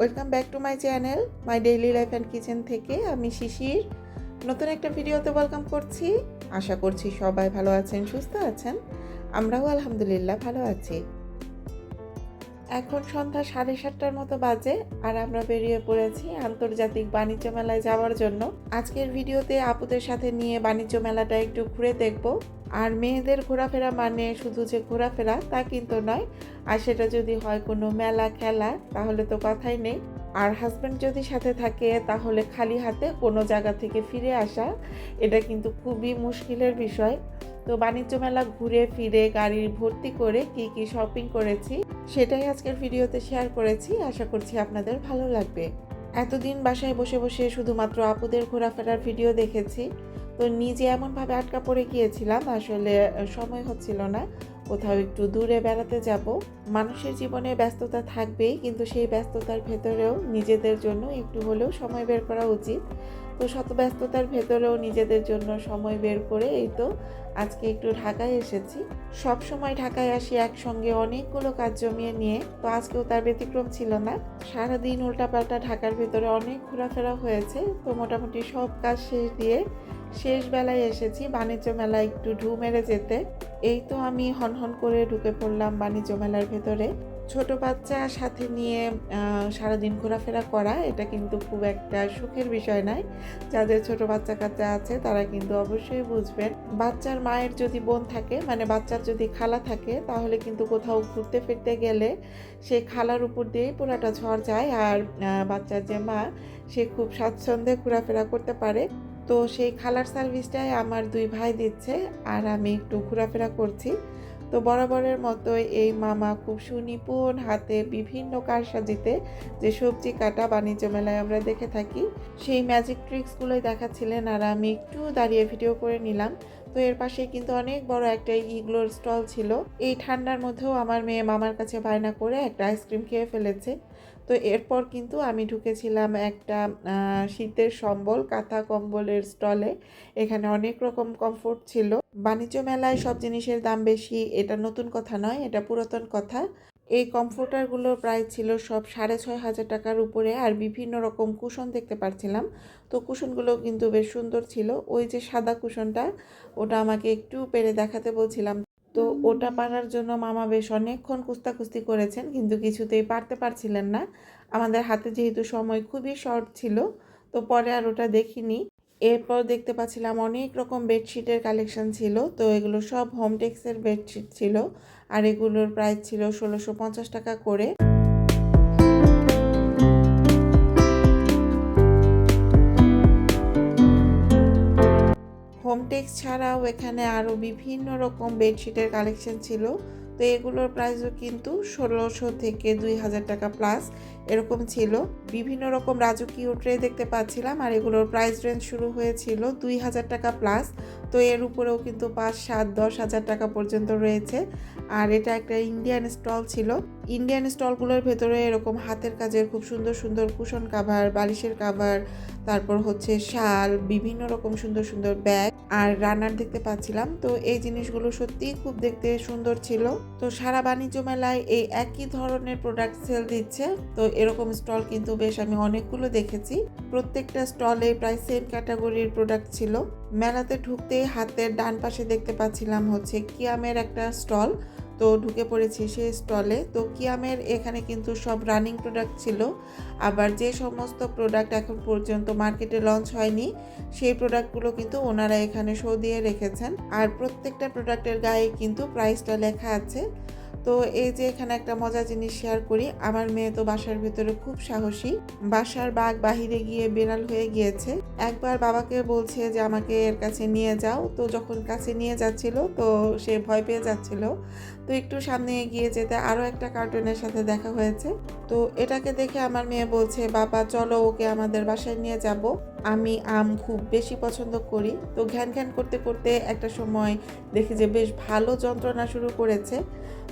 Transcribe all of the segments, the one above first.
My channel my daily life and kitchen থেকে আমি শিশির। নতুন একটা ভিডিওতে ওয়েলকাম করছি। আশা করছি সবাই ভালো আছেন, সুস্থ আছেন। আমরাও আলহামদুলিল্লাহ ভালো আছি। এখন সন্ধ্যা সাড়ে সাতটার মতো বাজে আর আমরা বেরিয়ে পড়েছি আন্তর্জাতিক বাণিজ্য মেলায় যাওয়ার জন্য। আজকের ভিডিওতে আপুদের সাথে নিয়ে বাণিজ্য মেলাটা একটু ঘুরে দেখব। আর মেয়েদের ঘোরাফেরা মানে শুধু যে ঘোরাফেরা তা কিন্তু নয়, আর সেটা যদি হয় কোনো মেলা, খেলা, তাহলে তো কথাই নেই। আর হাজব্যান্ড যদি সাথে থাকে, তাহলে খালি হাতে কোনো জায়গা থেকে ফিরে আসা, এটা কিন্তু খুবই মুশকিলের বিষয়। তো বাণিজ্য মেলা ঘুরে ফিরে গাড়ি ভর্তি করে কি কি শপিং করেছি, সেটাই আজকের ভিডিওতে শেয়ার করেছি। আশা করছি আপনাদের ভালো লাগবে। এতদিন বাসায় বসে বসে শুধুমাত্র আপুদের ঘোরাফেরার ভিডিও দেখেছি। তো নিজে এমনভাবে আটকা পড়ে গিয়েছিলাম, আসলে সময় হচ্ছিল না। কোথাও একটু দূরে বেড়াতে যাব। মানুষের জীবনে ব্যস্ততা থাকবেই, কিন্তু সেই ব্যস্ততার ভেতরেও নিজেদের জন্য একটু হলেও সময় বের করা উচিত। তো শত ব্যস্ততার ভেতরেও নিজেদের জন্য সময় বের করে এই তো আজকে একটু ঢাকায় এসেছি। সব সময় ঢাকায় আসি একসঙ্গে অনেকগুলো কাজ জমিয়ে নিয়ে, তো আজকেও তার ব্যতিক্রম ছিল না। সারাদিন উল্টাপাল্টা ঢাকার ভেতরে অনেক ঘোরাফেরা হয়েছে, তো মোটামুটি সব কাজ শেষ দিয়ে শেষ বেলায় এসেছি, বাণিজ্য মেলা একটু ঢু মেরে যেতে। এই তো আমি হনহন করে ঢুকে পড়লাম বাণিজ্য মেলার ভেতরে। ছোট বাচ্চা সাথে নিয়ে সারাদিন ঘোরাফেরা করা, এটা কিন্তু খুব একটা সুখের বিষয় নয়। যাদের ছোট বাচ্চা কাচ্চা আছে, তারা কিন্তু অবশ্যই বুঝবেন। বাচ্চার মায়ের যদি বোন থাকে মানে বাচ্চার যদি খালা থাকে, তাহলে কিন্তু কোথাও ঘুরতে ফিরতে গেলে সে খালার উপর দিয়েই পুরাটা ঝড় যায়। আর বাচ্চার যে মা, সে খুব স্বাচ্ছন্দ্যে ঘোরাফেরা করতে পারে। তো সেই খালার সার্ভিসটাই আমার দুই ভাই দিচ্ছে আর আমি একটু ঘোরাফেরা করছি। তো বরাবরের মতোই এই মামা খুব সুনিপুণ, হাতে বিভিন্ন কারসাজিতে যে সবজি কাটা বাণিজ্য মেলায় আমরা দেখে থাকি, সেই ম্যাজিক ট্রিক্সগুলোই দেখাচ্ছিলেন আর আমি একটু দাঁড়িয়ে ভিডিও করে নিলাম। তো এর পাশে কিন্তু অনেক বড় একটা ইগলোর স্টল ছিল। এই ঠান্ডার মধ্যেও আমার মেয়ে মামার কাছে বায়না করে একটা আইসক্রিম খেয়ে ফেলেছে। তো এরপর কিন্তু আমি ঢুকেছিলাম একটা শীতের সম্বল, কাঁথা কম্বলের স্টলে। এখানে অনেক রকম কমফোর্ট ছিল। বাণিজ্য মেলায় সব জিনিসের দাম বেশি, এটা নতুন কথা নয়, এটা পুরাতন কথা। এই কমফোর্টারগুলোর প্রাইস ছিল সব সাড়ে ছয় হাজার টাকার উপরে, আর বিভিন্ন রকম কুশন দেখতে পাচ্ছিলাম তো কুশনগুলো কিন্তু বেশ সুন্দর ছিল। ওই যে সাদা কুশনটা, ওটা আমাকে একটু পেরে দেখাতে বলছিলাম। তো ওটা পারার জন্য মামা বেশ অনেকক্ষণ কুস্তাকুস্তি করেছেন, কিন্তু কিছুতেই পারতে পারছিলেন না। আমাদের হাতে যেহেতু সময় খুবই শর্ট ছিল, তো পরে আর ওটা দেখিনি। এরপর দেখতে পাচ্ছিলাম অনেক রকম বেডশিটের কালেকশন ছিল, তো এগুলো সব হোমটেক্সের বেডশিট ছিল, আর এগুলোর প্রাইস ছিল ষোলোশো পঞ্চাশ টাকা করে। হোমটেক্স ছাড়াও এখানে আরও বিভিন্ন রকম বেডশিটের কালেকশন ছিল। তো এগুলোর প্রাইসও কিন্তু ষোলোশো থেকে দুই হাজার টাকা প্লাস এরকম ছিল। বিভিন্ন রকম রাজকীয় ট্রে দেখতে পাচ্ছিলাম আর এগুলোর প্রাইস রেঞ্জ শুরু হয়েছিল দুই হাজার টাকা প্লাস তো এর উপরেও কিন্তু পাঁচ, সাত, দশ হাজার টাকা পর্যন্ত রয়েছে। আর এটা একটা ইন্ডিয়ান স্টল ছিল। ইন্ডিয়ান স্টলগুলোর ভেতরে এরকম হাতের কাজের খুব সুন্দর সুন্দর কুশন কাভার বালিশের কাভার তারপর হচ্ছে শাল, বিভিন্ন রকম সুন্দর সুন্দর ব্যাগ আর রানার দেখতে পাচ্ছিলাম। তো এই জিনিসগুলো সত্যিই খুব দেখতে সুন্দর ছিল। তো সারা বাণিজ্য মেলায় এই একই ধরনের প্রোডাক্ট সেল দিচ্ছে। তো এরকম স্টল কিন্তু বেশ আমি অনেকগুলো দেখেছি। প্রত্যেকটা স্টলে প্রায় সেম ক্যাটাগরির প্রোডাক্ট ছিল। মেলাতে ঢুকতেই হাতের ডান পাশে দেখতে পাচ্ছিলাম হচ্ছে কিয়ামের একটা স্টল। তো ঢুকে পড়েছি সেই স্টলে। তো কিয়ামের এখানে কিন্তু সব রানিং প্রোডাক্ট ছিল। আবার যে সমস্ত প্রোডাক্ট এখন পর্যন্ত মার্কেটে লঞ্চ হয়নি, সেই প্রোডাক্টগুলো কিন্তু ওনারা এখানে শো দিয়ে রেখেছেন। আর প্রত্যেকটা প্রোডাক্টের গায়ে কিন্তু প্রাইসটা লেখা আছে। তো এই যে এখানে একটা মজার জিনিস শেয়ার করি, আমার মেয়ে তো বাসার ভিতরে খুব সাহসী। বাসার বাঘ বাহিরে গিয়ে বেড়াল হয়ে গিয়েছে। একবার বাবাকে বলছে যে, আমাকে এর কাছে নিয়ে যাও। তো যখন কাছে নিয়ে যাচ্ছিল, তো সে ভয় পেয়ে যাচ্ছিল। তো একটু সামনে এগিয়ে যেতে আরও একটা কার্টুনের সাথে দেখা হয়েছে। তো এটাকে দেখে আমার মেয়ে বলছে, বাবা, চলো ওকে আমাদের বাসায় নিয়ে যাব। আমি আম খুব বেশি পছন্দ করি। তো ঘ্যান ঘ্যান করতে করতে একটা সময় দেখি যে বেশ ভালো যন্ত্রণা শুরু করেছে।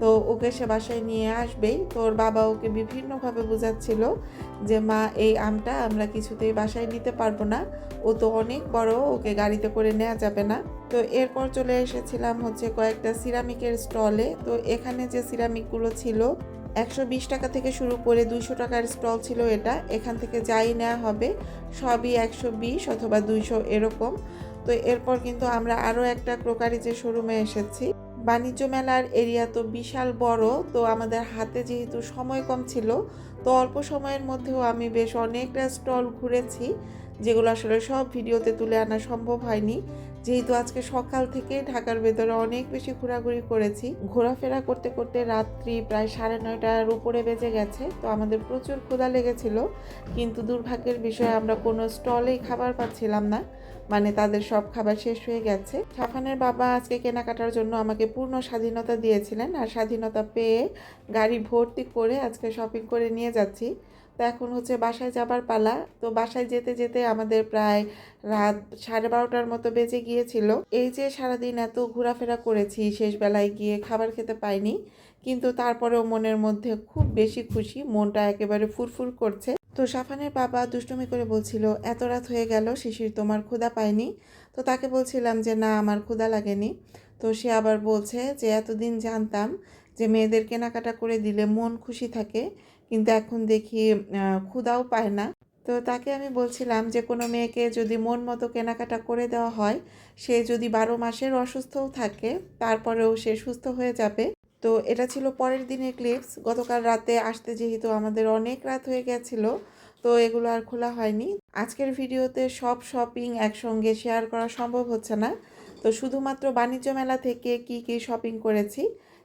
তো ওকে সে বাসায় নিয়ে আসবেই। তোর বাবা ওকে বিভিন্নভাবে বোঝাচ্ছিল যে, মা, এই আমটা আমরা কিছুতেই বাসায় নিতে পারব না। ও তো অনেক বড়, ওকে গাড়িতে করে নেওয়া যাবে না। তো এরপর চলে এসেছিলাম হচ্ছে কয়েকটা সিরামিকের স্টলে। তো এখানে যে সিরামিকগুলো ছিল একশো বিশ টাকা থেকে শুরু করে দুইশো টাকার স্টল ছিল এটা। এখান থেকে যাই নেওয়া হবে, সবই একশো বিশ অথবা দুইশো এরকম। তো এরপর কিন্তু আমরা আরও একটা ক্রোকারিজের শোরুমে এসেছি। বাণিজ্য মেলার এরিয়া তো বিশাল বড়, তো আমাদের হাতে যেহেতু সময় কম ছিল, তো অল্প সময়ের মধ্যেও আমি বেশ অনেকটা স্টল ঘুরেছি, যেগুলো আসলে সব ভিডিওতে তুলে আনা সম্ভব হয়নি। যেহেতু আজকে সকাল থেকে ঢাকার ভেতরে অনেক বেশি ঘোরাঘুরি করেছি, ঘোরাফেরা করতে করতে রাত্রি প্রায় সাড়ে নয়টার উপরে বেজে গেছে, তো আমাদের প্রচুর ক্ষুধা লেগেছিল, কিন্তু দুর্ভাগ্যের বিষয়ে আমরা কোনো স্টলেই খাবার পাচ্ছিলাম না মানে তাদের সব খাবার শেষ হয়ে গেছে। সাফানের বাবা আজকে কেনাকাটার জন্য আমাকে পূর্ণ স্বাধীনতা দিয়েছিলেন, আর স্বাধীনতা পেয়ে গাড়ি ভর্তি করে আজকে শপিং করে নিয়ে যাচ্ছি। তো এখন হচ্ছে বাসায় যাবার পালা। তো বাসায় যেতে যেতে আমাদের প্রায় রাত সাড়ে বারোটার মতো বেজে গিয়েছিল। এই যে সারাদিন এত ঘোরাফেরা করেছি, শেষ বেলায় গিয়ে খাবার খেতে পাইনি, কিন্তু তারপরেও মনের মধ্যে খুব বেশি খুশি, মনটা একেবারে ফুরফুর করছে। তো সাফানের বাবা দুষ্টুমি করে বলছিল, এত রাত হয়ে গেল, শিশির তোমার ক্ষুধা পায়নি? তো তাকে বলছিলাম যে, না, আমার ক্ষুধা লাগেনি। তো সে আবার বলছে যে, এতদিন জানতাম যে, মেয়েদের কেনাকাটা করে দিলে মন খুশি থাকে কিন্তু এখন দেখি আহ, ক্ষুধাও পায় না। তো তাকে আমি বলছিলাম যে কোনো মেয়েকে যদি মন মতো কেনাকাটা করে দেওয়া হয় সে যদি বারো মাসের অসুস্থও থাকে তারপরেও সে সুস্থ হয়ে যাবে। তো এটা ছিল পরের দিনের ক্লিপস গতকাল রাতে আসতে যেহেতু আমাদের অনেক রাত হয়ে গেছিল তো এগুলো আর খোলা হয়নি। আজকের ভিডিওতে সব শপিং একসঙ্গে শেয়ার করা সম্ভব হচ্ছে না। তো শুধুমাত্র বাণিজ্য মেলা থেকে কি কি শপিং করেছি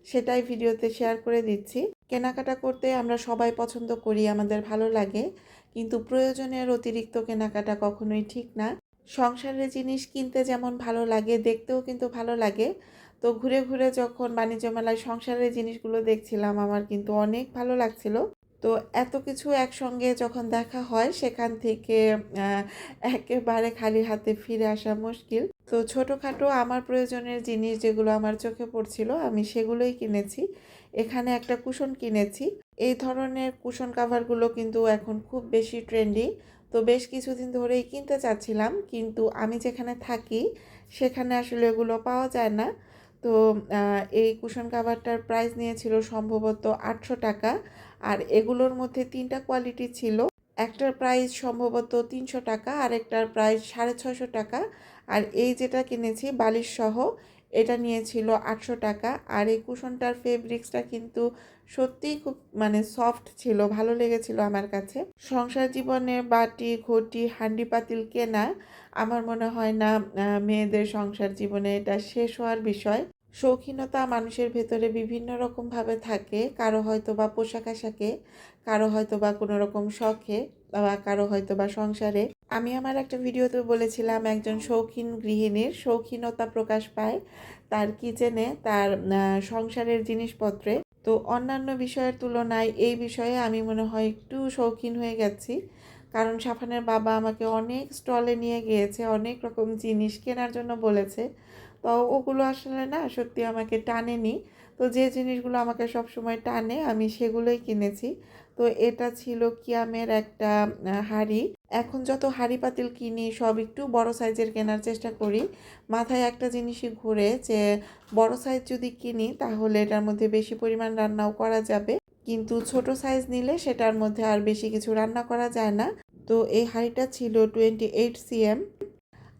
সেটাই ভিডিওতে শেয়ার করে দিচ্ছি। কেনাকাটা করতে আমরা সবাই পছন্দ করি, আমাদের ভালো লাগে। কিন্তু প্রয়োজনের অতিরিক্ত কেনাকাটা কখনোই ঠিক না। সংসারের জিনিস কিনতে যেমন ভালো লাগে, দেখতেও কিন্তু ভালো লাগে। তো ঘুরে ঘুরে যখন বাণিজ্য মেলায় সংসারের জিনিসগুলো দেখছিলাম, আমার কিন্তু অনেক ভালো লাগছিল। তো এত কিছু একসঙ্গে যখন দেখা হয়, সেখান থেকে একেবারে খালি হাতে ফিরে আসা মুশকিল। তো ছোটোখাটো আমার প্রয়োজনের জিনিস যেগুলো আমার চোখে পড়ছিল, আমি সেগুলোই কিনেছি। এখানে একটা কুশন কিনেছি। এই ধরনের কুশন কাভারগুলো কিন্তু এখন খুব বেশি ট্রেন্ডি তো বেশ কিছুদিন ধরেই কিনতে চাচ্ছিলাম, কিন্তু আমি যেখানে থাকি, সেখানে আসলে এগুলো পাওয়া যায় না। তো এই কুশন কাভারটার প্রাইস নিয়েছিল সম্ভবত আটশো টাকা, আর এগুলোর মধ্যে তিনটা কোয়ালিটি ছিল। একটার প্রাইস সম্ভবত তিনশো টাকা আর একটার প্রাইস সাড়ে ছশো টাকা। আর এই যেটা কিনেছি বালিশ সহ এটা নিয়েছিল আটশো টাকা। আর এই কুশনটার ফেব্রিক্সটা কিন্তু সত্যিই খুব মানে সফট ছিল, ভালো লেগেছিল আমার কাছে। সংসার জীবনে বাটি, ঘটি, হান্ডি পাতিল কেনা আমার মনে হয় না মেয়েদের সংসার জীবনে এটা শেষ হওয়ার বিষয়। শৌখিনতা মানুষের ভেতরে বিভিন্ন রকমভাবে থাকে, কারও হয়তো বা পোশাক আশাকে, কারও হয়তো বা কোনো রকম শখে, বা কারও হয়তো বা সংসারে। আমি আমার একটা ভিডিওতে বলেছিলাম, একজন শৌখিন গৃহিণীর শৌখিনতা প্রকাশ পায় তার কিচেনে, তার সংসারের জিনিসপত্রে। তো অন্যান্য বিষয়ের তুলনায় এই বিষয়ে আমি মনে হয় একটু শৌখিন হয়ে গেছি। কারণ সাফানের বাবা আমাকে অনেক স্টলে নিয়ে গিয়েছে, অনেক রকম জিনিস কেনার জন্য বলেছে। তো ওগুলো আসলে না সত্যি আমাকে টানেনি। তো যে জিনিসগুলো আমাকে সব সময় টানে আমি সেগুলোই কিনেছি। তো এটা ছিল কিয়ামের একটা হাঁড়ি। এখন যত হাঁড়ি পাতিল কিনি, সব একটু বড় সাইজের কেনার চেষ্টা করি। মাথায় একটা জিনিসই ঘুরে যে, বড় সাইজ যদি কিনি, তাহলে এটার মধ্যে বেশি পরিমাণ রান্নাও করা যাবে। কিন্তু ছোট সাইজ নিলে সেটার মধ্যে আর বেশি কিছু রান্না করা যায় না। তো এই হাঁড়িটা ছিল টোয়েন্টি এইট সিএম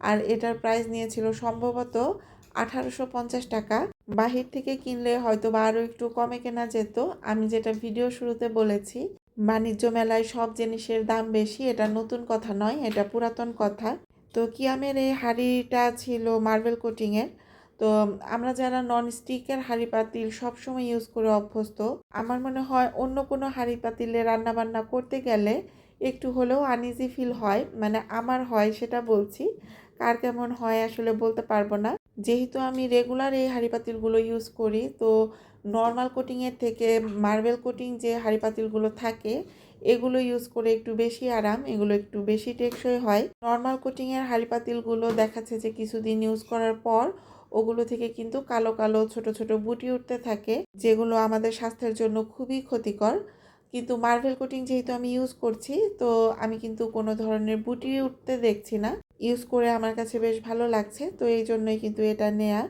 আর এটার প্রাইস নিয়েছিল সম্ভবত আঠারোশো পঞ্চাশ টাকা। বাহির থেকে কিনলে হয়তো বা আরও একটু কমে কেনা যেত। আমি যেটা ভিডিও শুরুতে বলেছি বাণিজ্য মেলায় সব জিনিসের দাম বেশি, এটা নতুন কথা নয়, এটা পুরাতন কথা। তো কিয়ামের এই হাঁড়িটা ছিল মার্বেল কোটিংয়ের তো আমরা যারা নন স্টিকের হাঁড়ি পাতিল সবসময় ইউজ করে অভ্যস্ত, আমার মনে হয় অন্য কোনো হাঁড়ি পাতিলে রান্না বান্না করতে গেলে একটু হলেও আনইজি ফিল হয় মানে আমার হয় সেটা বলছি। কার কেমন হয় আসলে বলতে পারব না। যেহেতু আমি রেগুলার এই হাঁড়ি পাতিলগুলো ইউজ করি, তো নর্মাল কোটিংয়ের থেকে মার্বেল কোটিং যে হাঁড়ি পাতিলগুলো থাকে, এগুলো ইউজ করে একটু বেশি আরাম, এগুলো একটু বেশি টেকসই হয়। নর্মাল কোটিংয়ের হাঁড়ি পাতিলগুলো দেখাচ্ছে যে কিছুদিন ইউজ করার পর, ওগুলো থেকে কিন্তু কালো কালো ছোট ছোট বুটি উঠতে থাকে, যেগুলো আমাদের স্বাস্থ্যের জন্য খুবই ক্ষতিকর। কিন্তু মার্বেল কোটিং যেহেতু আমি ইউজ করছি, তো আমি কিন্তু কোনো ধরনের বুটি উঠতে দেখছি না। ইউজ করে আমার কাছে বেশ ভালো লাগছে। তো এই জন্যই কিন্তু এটা নেয়া।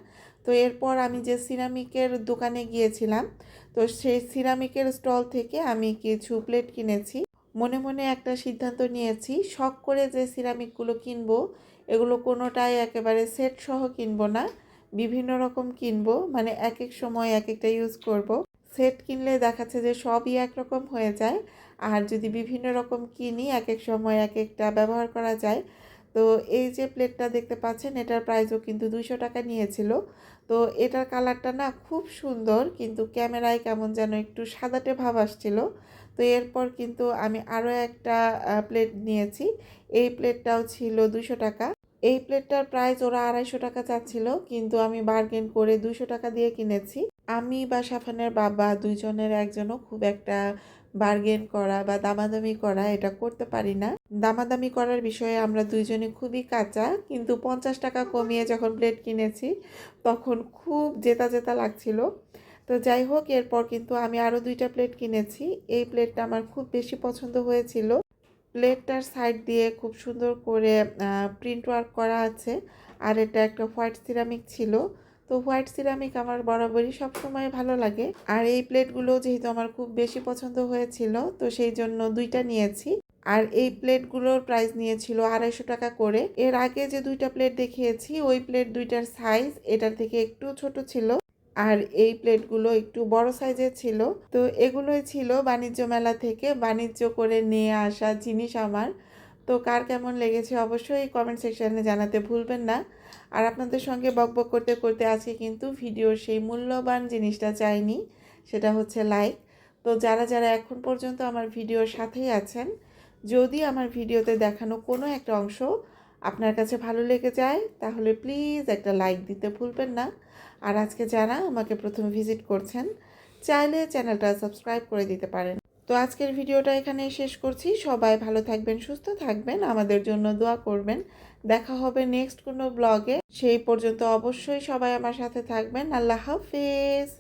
তো এরপর আমি যে সিরামিকের দোকানে গিয়েছিলাম, তো সেই সিরামিকের স্টল থেকে আমি কিছু প্লেট কিনেছি। মনে মনে একটা সিদ্ধান্ত নিয়েছি, শখ করে যে সিরামিকগুলো কিনবো, এগুলো কোনোটাই একেবারে সেট সহ কিনবো না। বিভিন্ন রকম কিনবো মানে এক এক সময় এক একটা ইউজ করব। সেট কিনলে দেখাচ্ছে যে সবই একরকম হয়ে যায়। আর যদি বিভিন্ন রকম কিনি এক এক সময় এক একটা ব্যবহার করা যায় তো এই যে প্লেটটা দেখতে পাচ্ছেন, এটার প্রাইসও কিন্তু দুইশো টাকা নিয়েছিল। তো এটার কালারটা না খুব সুন্দর, কিন্তু ক্যামেরায় কেমন যেন একটু সাদাটে ভাব আসছিল। তো এরপর কিন্তু আমি আরও একটা প্লেট নিয়েছি। এই প্লেটটাও ছিল দুশো টাকা। এই প্লেটটার প্রাইস ওরা আড়াইশো টাকা চাচ্ছিল, কিন্তু আমি বার্গেন করে দুশো টাকা দিয়ে কিনেছি। আমি বা সাফানের বাবা দুইজনের একজনও খুব একটা বার্গেন করা বা দামাদামি করা এটা করতে পারি না। দামাদামি করার বিষয়ে আমরা দুইজনে খুবই কাঁচা, কিন্তু পঞ্চাশ টাকা কমিয়ে যখন প্লেট কিনেছি, তখন খুব জেতা জেতা লাগছিল। তো যাই হোক, এরপর কিন্তু আমি আরও দুইটা প্লেট কিনেছি। এই প্লেটটা আমার খুব বেশি পছন্দ হয়েছিল। প্লেটটার সাইড দিয়ে খুব সুন্দর করে প্রিন্ট ওয়ার্ক করা আছে। আর এটা একটা হোয়াইট সিরামিক ছিল। তো হোয়াইট সিরামিক আমার বরাবরই সবসময় ভালো লাগে। আর এই প্লেটগুলো যেহেতু আমার খুব বেশি পছন্দ হয়েছিল, তো সেই জন্য দুইটা নিয়েছি। আর এই প্লেটগুলোর প্রাইস নিয়েছিল আড়াইশো টাকা করে। এর আগে যে দুইটা প্লেট দেখিয়েছি, ওই প্লেট দুইটার সাইজ এটার থেকে একটু ছোট ছিল। আর এই প্লেটগুলো একটু বড় সাইজের ছিল। তো এগুলোই ছিল বাণিজ্য মেলা থেকে বাণিজ্য করে নিয়ে আসা জিনিস আমার। তো কার কেমন লেগেছে অবশ্যই কমেন্ট সেকশানে জানাতে ভুলবেন না। আর আপনাদের সঙ্গে বকবক করতে করতে আজকে কিন্তু ভিডিওর সেই মূল্যবান জিনিসটা চাইনি, সেটা হচ্ছে লাইক তো যারা যারা এখন পর্যন্ত আমার ভিডিওর সাথেই আছেন, যদি আমার ভিডিওতে দেখানো কোনো একটা অংশ আপনার কাছে ভালো লেগে যায়, তাহলে প্লিজ একটা লাইক দিতে ভুলবেন না। আর আজকে যারা আমাকে প্রথমে ভিজিট করছেন, চাইলে চ্যানেলটা সাবস্ক্রাইব করে দিতে পারেন। তো আজকের ভিডিওটা এখানে শেষ করছি। সবাই ভালো থাকবেন, সুস্থ থাকবেন। আমাদের জন্য দোয়া করবেন। দেখা হবে নেক্সট কোনো ব্লগে সেই পর্যন্ত অবশ্যই সবাই আমার সাথে থাকবেন। আল্লাহ হাফেজ।